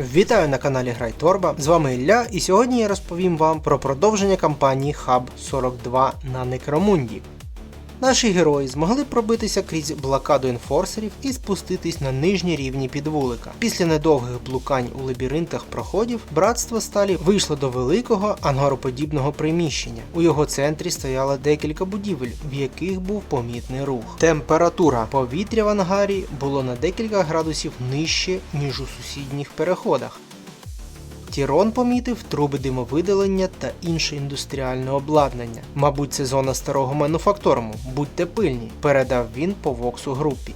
Вітаю на каналі Грай Торба. З вами Ілля, і сьогодні я розповім вам про продовження кампанії Hub 42 на Некромунді. Наші герої змогли пробитися крізь блокаду енфорсерів і спуститись на нижні рівні підвулика. Після недовгих блукань у лабіринтах проходів братство сталі вийшло до великого ангароподібного приміщення. У його центрі стояло декілька будівель, в яких був помітний рух. Температура повітря в ангарі було на декілька градусів нижче, ніж у сусідніх переходах. Тірон помітив труби димовидалення та інше індустріальне обладнання. Мабуть, це зона старого мануфакторуму. Будьте пильні, передав він по Воксу групі.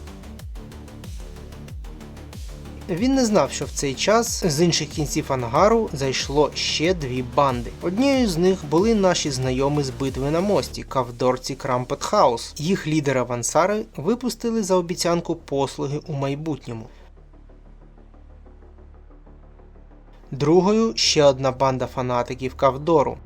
Він не знав, що в цей час з інших кінців ангару зайшло ще дві банди. Однією з них були наші знайомі з битви на мості, кавдорці Крампет Хаус. Їх лідера Вансари випустили за обіцянку послуги у майбутньому. Другою ще одна банда фанатиків Кавдору.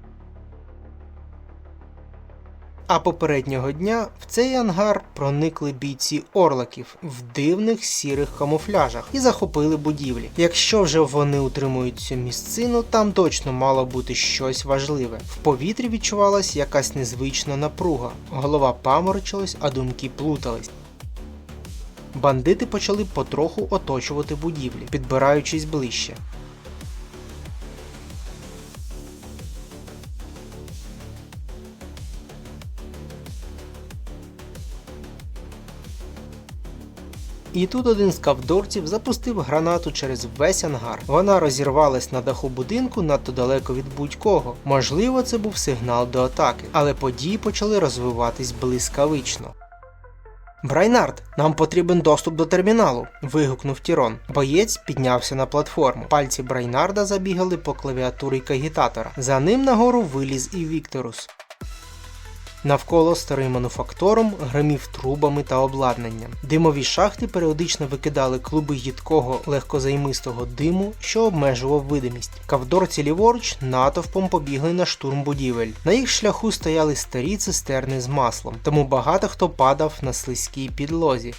А попереднього дня в цей ангар проникли бійці орлаків в дивних сірих камуфляжах і захопили будівлі. Якщо вже вони утримують цю місцину, там точно мало бути щось важливе. В повітрі відчувалась якась незвична напруга, голова паморочилась, а думки плутались. Бандити почали потроху оточувати будівлі, підбираючись ближче. І тут один з кавдорців запустив гранату через весь ангар. Вона розірвалась на даху будинку надто далеко від будь-кого. Можливо, це був сигнал до атаки, але події почали розвиватись блискавично. Брайнард, нам потрібен доступ до терміналу. вигукнув Тірон. Боєць піднявся на платформу. Пальці Брайнарда забігали по клавіатурі кагітатора. За ним нагору виліз і Вікторус. Навколо старий мануфакторум гримів трубами та обладнанням. Димові шахти періодично викидали клуби їдкого легкозаймистого диму, що обмежував видимість. Кавдорці ліворуч натовпом побігли на штурм будівель. На їх шляху стояли старі цистерни з маслом, тому багато хто падав на слизькій підлозі.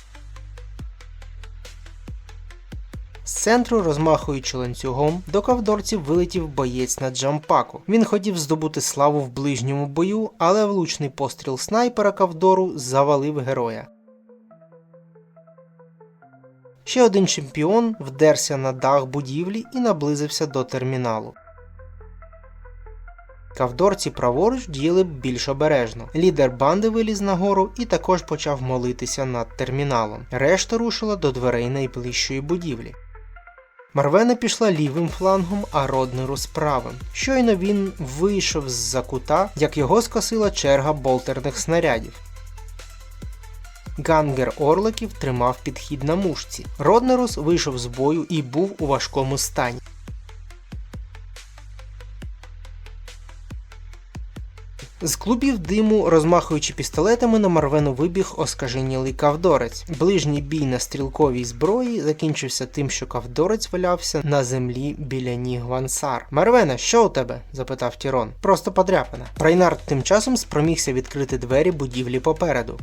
Центру, розмахуючи ланцюгом, до кавдорців вилетів боєць на джампаку. Він хотів здобути славу в ближньому бою, але влучний постріл снайпера кавдору завалив героя. Ще один чемпіон вдерся на дах будівлі і наблизився до терміналу. Кавдорці праворуч діяли більш обережно. Лідер банди виліз нагору і також почав молитися над терміналом. Решта рушила до дверей найближчої будівлі. Марвена пішла лівим флангом, а Роднеру правим. Щойно він вийшов з-за кута, як його скосила черга болтерних снарядів. Гангер Орликів тримав підхід на мушці. Роднерус вийшов з бою і був у важкому стані. З клубів диму, розмахуючи пістолетами, на Марвену вибіг оскаженілий кавдорець. Ближній бій на стрілковій зброї закінчився тим, що кавдорець валявся на землі біля ніг Вансар. Марвена, що у тебе? запитав Тірон. Просто подряпана. Райнард тим часом спромігся відкрити двері будівлі попереду.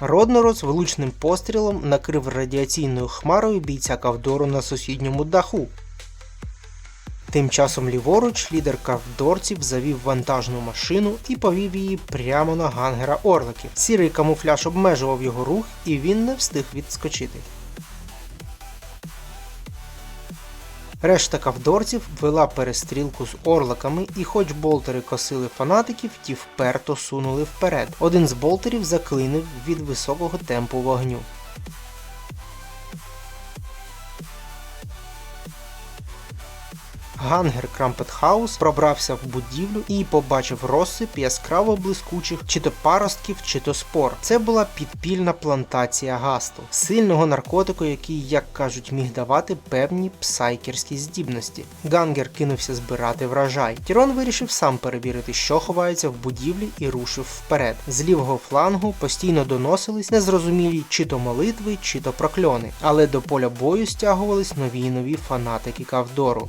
Роднорос влучним пострілом накрив радіаційною хмарою бійця Кавдору на сусідньому даху. Тим часом ліворуч лідер кавдорців завів вантажну машину і повів її прямо на гангера орликів. Сірий камуфляж обмежував його рух, і він не встиг відскочити. Решта кавдорців вела перестрілку з орликами, і хоч болтери косили фанатиків, ті вперто сунули вперед. Один з болтерів заклинив від високого темпу вогню. Гангер Крампетхаус пробрався в будівлю і побачив розсип яскраво блискучих чи то паростків, чи то спор. Це була підпільна плантація гасту, сильного наркотику, який, як кажуть, міг давати певні псайкерські здібності. Гангер кинувся збирати врожай. Тірон вирішив сам перевірити, що ховається в будівлі, і рушив вперед. З лівого флангу постійно доносились незрозумілі чи то молитви, чи то прокльони, але до поля бою стягувались нові й нові фанатики Кавдору.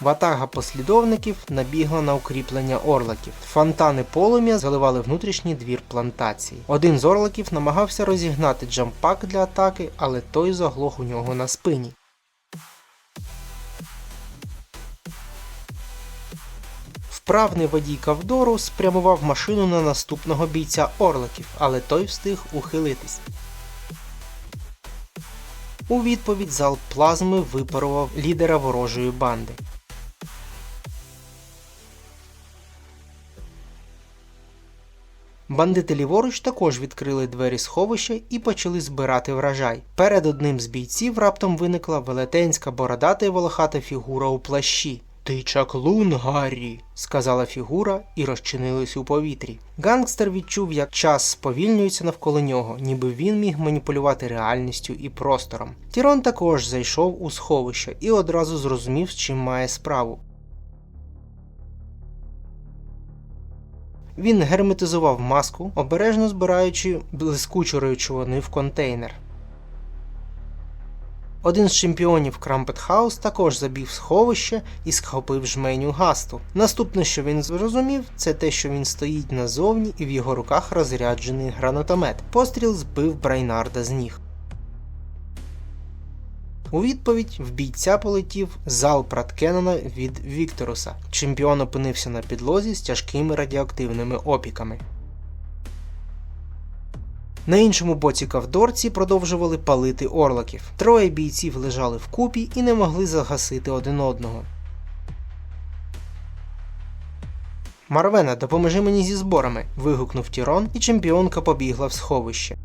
Ватага послідовників набігла на укріплення орликів. Фонтани полум'я заливали внутрішній двір плантації. Один з орликів намагався розігнати джампак для атаки, але той заглох у нього на спині. Вправний водій Кавдору спрямував машину на наступного бійця орликів, але той встиг ухилитись. У відповідь залп плазми випарував лідера ворожої банди. Бандити ліворуч також відкрили двері сховища і почали збирати врожай. Перед одним з бійців раптом виникла велетенська бородата й волохата фігура у плащі. Ти чаклун, Гаррі, сказала фігура і розчинилась у повітрі. Гангстер відчув, як час сповільнюється навколо нього, ніби він міг маніпулювати реальністю і простором. Тірон також зайшов у сховище і одразу зрозумів, з чим має справу. Він герметизував маску, обережно збираючи блискучу речовини в контейнер. Один з чемпіонів Крампет Хаус також забіг в сховище і схопив жменю гасту. Наступне, що він зрозумів, це те, що він стоїть назовні і в його руках розряджений гранатомет. Постріл збив Брайнарда з ніг. У відповідь в бійця полетів залп Раткенона від Вікторуса. Чемпіон опинився на підлозі з тяжкими радіоактивними опіками. На іншому боці кавдорці продовжували палити орлаків. Троє бійців лежали вкупі і не могли загасити один одного. Марвена, допоможи мені зі зборами. вигукнув Тірон, і чемпіонка побігла в сховище.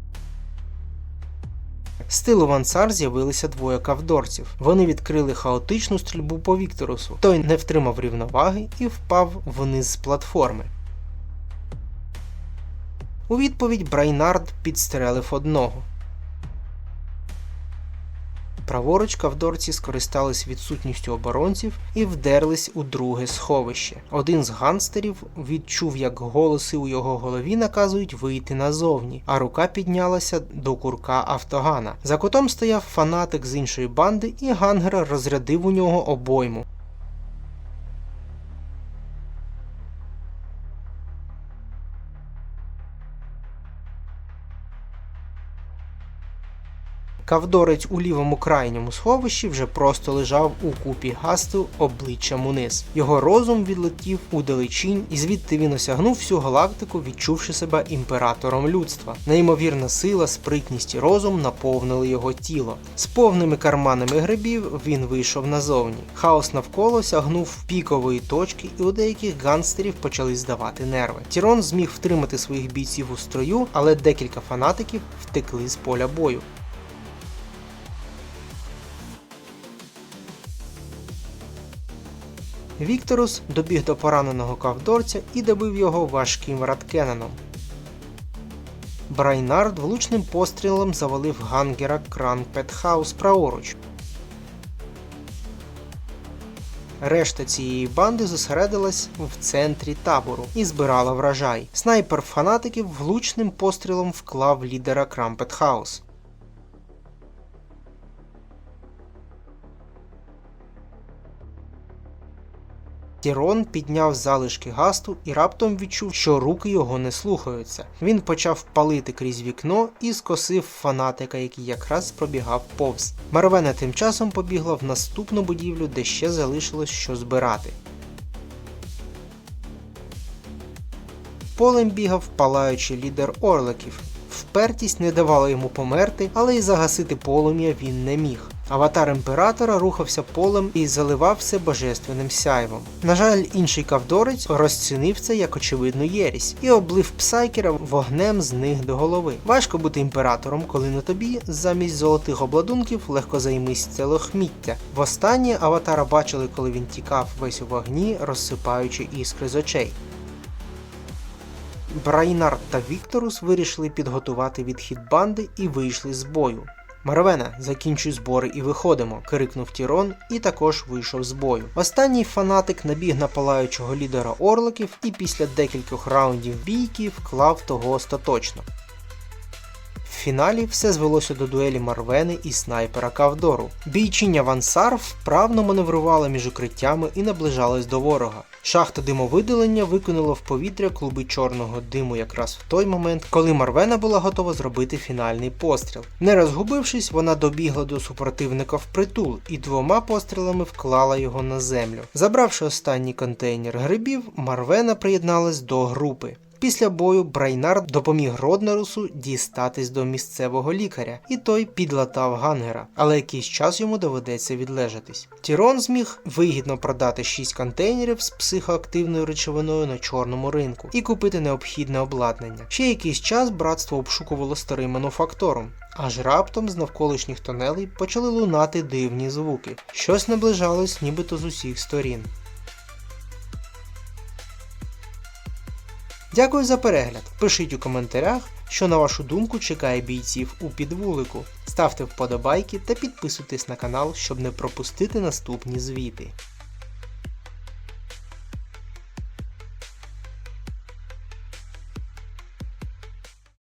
З тилу Вансар з'явилися двоє кавдорців. Вони відкрили хаотичну стрільбу по Вікторусу. Той не втримав рівноваги і впав вниз з платформи. У відповідь Брайнард підстрелив одного. Праворуч кавдорці скористались відсутністю оборонців і вдерлись у друге сховище. Один з ганстерів відчув, як голоси у його голові наказують вийти назовні, а рука піднялася до курка автогана. За кутом стояв фанатик з іншої банди, і гангер розрядив у нього обойму. Кавдорець у лівому крайньому сховищі вже просто лежав у купі гасту обличчям униз. Його розум відлетів у далечінь, і звідти він осягнув всю галактику, відчувши себе імператором людства. Неймовірна сила, спритність і розум наповнили його тіло. З повними карманами грибів він вийшов назовні. Хаос навколо сягнув пікової точки, і у деяких ганстерів почали здавати нерви. Тірон зміг втримати своїх бійців у строю, але декілька фанатиків втекли з поля бою. Вікторус добіг до пораненого кавдорця і добив його важким радкеноном. Брайнард влучним пострілом завалив гангера Кран Петхаус праворуч. Решта цієї банди зосередилась в центрі табору і збирала врожай. Снайпер фанатиків влучним пострілом вклав лідера Крампетхаус. Тірон підняв залишки гасту і раптом відчув, що руки його не слухаються. Він почав палити крізь вікно і скосив фанатика, який якраз пробігав повз. Марвена тим часом побігла в наступну будівлю, де ще залишилось що збирати. Полем бігав палаючий лідер орликів. Впертість не давала йому померти, але й загасити полум'я він не міг. Аватар імператора рухався полем і заливав все божественним сяйвом. На жаль, інший кавдорець розцінив це як очевидну єрість і облив псайкера вогнем з них до голови. Важко бути імператором, коли на тобі замість золотих обладунків легко займись це лохміття. Востаннє аватара бачили, коли він тікав весь у вогні, розсипаючи іскри з очей. Брайнард та Вікторус вирішили підготувати відхід банди і вийшли з бою. Маравена, закінчуй збори і виходимо, крикнув Тірон і також вийшов з бою. Останній фанатик набіг на палаючого лідера орликів і після декількох раундів бійки вклав того остаточно. Фіналі все звелося до дуелі Марвени і снайпера Кавдору. Бійчиня Вансар вправно маневрувала між укриттями і наближалась до ворога. Шахта димовидалення викинула в повітря клуби чорного диму якраз в той момент, коли Марвена була готова зробити фінальний постріл. Не розгубившись, вона добігла до супротивника впритул і двома пострілами вклала його на землю. Забравши останній контейнер грибів, Марвена приєдналась до групи. Після бою Брайнар допоміг Роднерусу дістатись до місцевого лікаря, і той підлатав гангера, але якийсь час йому доведеться відлежатись. Тірон зміг вигідно продати 6 контейнерів з психоактивною речовиною на чорному ринку і купити необхідне обладнання. Ще якийсь час братство обшукувало старий мануфакторум. Аж раптом з навколишніх тунелей почали лунати дивні звуки. Щось наближалось нібито з усіх сторін. Дякую за перегляд. Пишіть у коментарях, що на вашу думку чекає бійців у підвулику. Ставте вподобайки та підписуйтесь на канал, щоб не пропустити наступні звіти.